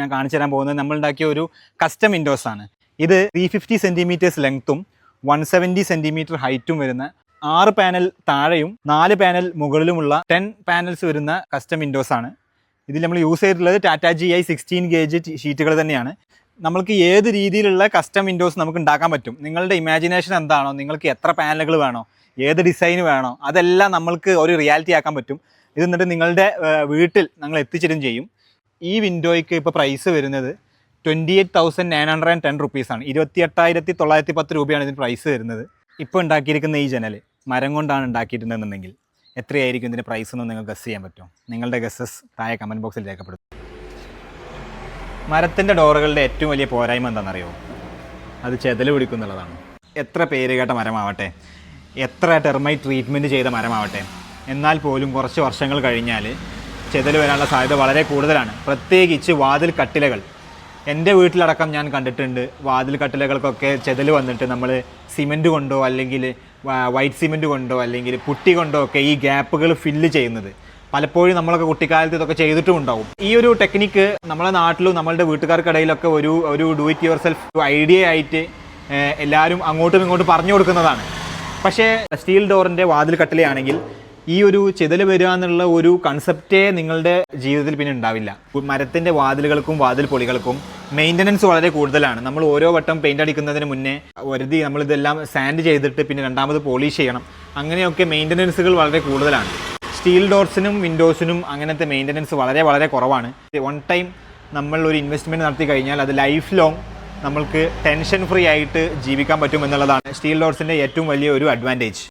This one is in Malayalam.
ഞാൻ കാണിച്ചു തരാൻ പോകുന്നത് നമ്മൾ ഉണ്ടാക്കിയ ഒരു കസ്റ്റം വിൻഡോസ് ആണ്. ഇത് ത്രീ ഫിഫ്റ്റി സെന്റിമീറ്റേഴ്സ് ലെങ്ത്തും വൺ സെവന്റി സെന്റിമീറ്റർ ഹൈറ്റും വരുന്ന ആറ് പാനൽ താഴെയും നാല് പാനൽ മുകളിലുമുള്ള ടെൻ പാനൽസ് വരുന്ന കസ്റ്റം വിൻഡോസ് ആണ്. ഇതിൽ നമ്മൾ യൂസ് ചെയ്തിട്ടുള്ളത് Tata G I sixteen gauge ഷീറ്റുകൾ തന്നെയാണ്. നമ്മൾക്ക് ഏത് രീതിയിലുള്ള കസ്റ്റം വിൻഡോസ് നമുക്ക് ഉണ്ടാക്കാൻ പറ്റും? നിങ്ങളുടെ ഇമാജിനേഷൻ എന്താണോ? നിങ്ങൾക്ക് എത്ര പാനലുകൾ വേണോ? ഏത് ഡിസൈൻ വേണോ? അതെല്ലാം നമ്മൾക്ക് ഒരു റിയാലിറ്റി ആക്കാൻ പറ്റും. ഇത് എന്നിട്ട് നിങ്ങളുടെ വീട്ടിൽ ഞങ്ങൾ എത്തിച്ചിടും ചെയ്യും. ഈ വിൻഡോയ്ക്ക് ഇപ്പോൾ പ്രൈസ് വരുന്നത് twenty eight thousand nine hundred and ten റുപ്പീസാണ് ഇരുപത്തി എട്ടായിരത്തി തൊള്ളായിരത്തി പത്ത് രൂപയാണ് ഇതിന് പ്രൈസ് വരുന്നത്. ഇപ്പോൾ ഉണ്ടാക്കിയിരിക്കുന്ന ഈ ജനൽ മരം കൊണ്ടാണ് ഉണ്ടാക്കിയിട്ടുണ്ടെന്നുണ്ടെങ്കിൽ എത്രയായിരിക്കും ഇതിന്റെ പ്രൈസ് എന്ന് നിങ്ങൾക്ക് ഗസ് ചെയ്യാൻ പറ്റുമോ നിങ്ങളുടെ ഗസ്സസ് താഴെ കമന്റ് ബോക്സിൽ രേഖപ്പെടുത്തും. മരത്തിന്റെ ഡോറുകളുടെ ഏറ്റവും വലിയ പോരായ്മ എന്താണെന്നറിയോ? അത് ചെതൽ പിടിക്കുന്നുള്ളതാണ്. എത്ര പേര് കേട്ട മരമാവട്ടെ? എത്ര ടെർമൈറ്റ് ട്രീറ്റ്മെന്റ് ചെയ്ത മരമാവട്ടെ? എന്നാൽ പോലും കുറച്ച് വർഷങ്ങൾ കഴിഞ്ഞാൽ ചെതൽ വരാനുള്ള സാധ്യത വളരെ കൂടുതലാണ്. പ്രത്യേകിച്ച് വാതിൽ കട്ടിലകൾ. എന്റെ വീട്ടിലടക്കം ഞാൻ കണ്ടിട്ടുണ്ട്. വാതിൽ കട്ടിലകൾക്കൊക്കെ ചെതൽ വന്നിട്ട് നമ്മൾ സിമെന്റ് കൊണ്ടോ അല്ലെങ്കിൽ വൈറ്റ് സിമെന്റ് കൊണ്ടോ അല്ലെങ്കിൽ പുട്ടി കൊണ്ടോ ഒക്കെ ഈ ഗ്യാപ്പുകൾ ഫില്ല് ചെയ്യുന്നത്. പലപ്പോഴും നമ്മളൊക്കെ കുട്ടിക്കാലത്ത് ഇതൊക്കെ ചെയ്തിട്ടും ഉണ്ടാവും ഈ ഒരു ടെക്നിക്ക് നമ്മളെ നാട്ടിലും നമ്മളുടെ വീട്ടുകാർക്കിടയിലൊക്കെ ഒരു ഒരു do it yourself idea ആയിട്ട് എല്ലാവരും അങ്ങോട്ടും ഇങ്ങോട്ടും പറഞ്ഞു കൊടുക്കുന്നതാണ്. പക്ഷേ സ്റ്റീൽ ഡോറിന്റെ വാതിൽ കട്ടിലയാണെങ്കിൽ ഈ ഒരു ചെതൽ വരിക എന്നുള്ള ഒരു കൺസെപ്റ്റേ നിങ്ങളുടെ ജീവിതത്തിൽ പിന്നെ ഉണ്ടാവില്ല. മരത്തിന്റെ വാതിലുകൾക്കും വാതിൽ പൊളികൾക്കും മെയിന്റനൻസ് വളരെ കൂടുതലാണ്. നമ്മൾ ഓരോ വട്ടം പെയിന്റ് അടിക്കുന്നതിന് മുന്നേ വരുതി നമ്മളിതെല്ലാം സാൻഡ് ചെയ്തിട്ട് പിന്നെ രണ്ടാമത് പോളിഷ് ചെയ്യണം. അങ്ങനെയൊക്കെ മെയിന്റനൻസുകൾ വളരെ കൂടുതലാണ്. സ്റ്റീൽ ഡോർസിനും വിൻഡോസിനും അങ്ങനത്തെ മെയിന്റനൻസ് വളരെ വളരെ കുറവാണ്. വൺ ടൈം നമ്മൾ ഒരു ഇൻവെസ്റ്റ്മെന്റ് നടത്തി കഴിഞ്ഞാൽ അത് ലൈഫ് ലോങ് നമ്മൾക്ക് ടെൻഷൻ ഫ്രീ ആയിട്ട് ജീവിക്കാൻ പറ്റും എന്നുള്ളതാണ്. സ്റ്റീൽ ഡോർസിന്റെ ഏറ്റവും വലിയ ഒരു അഡ്വാന്റേജ്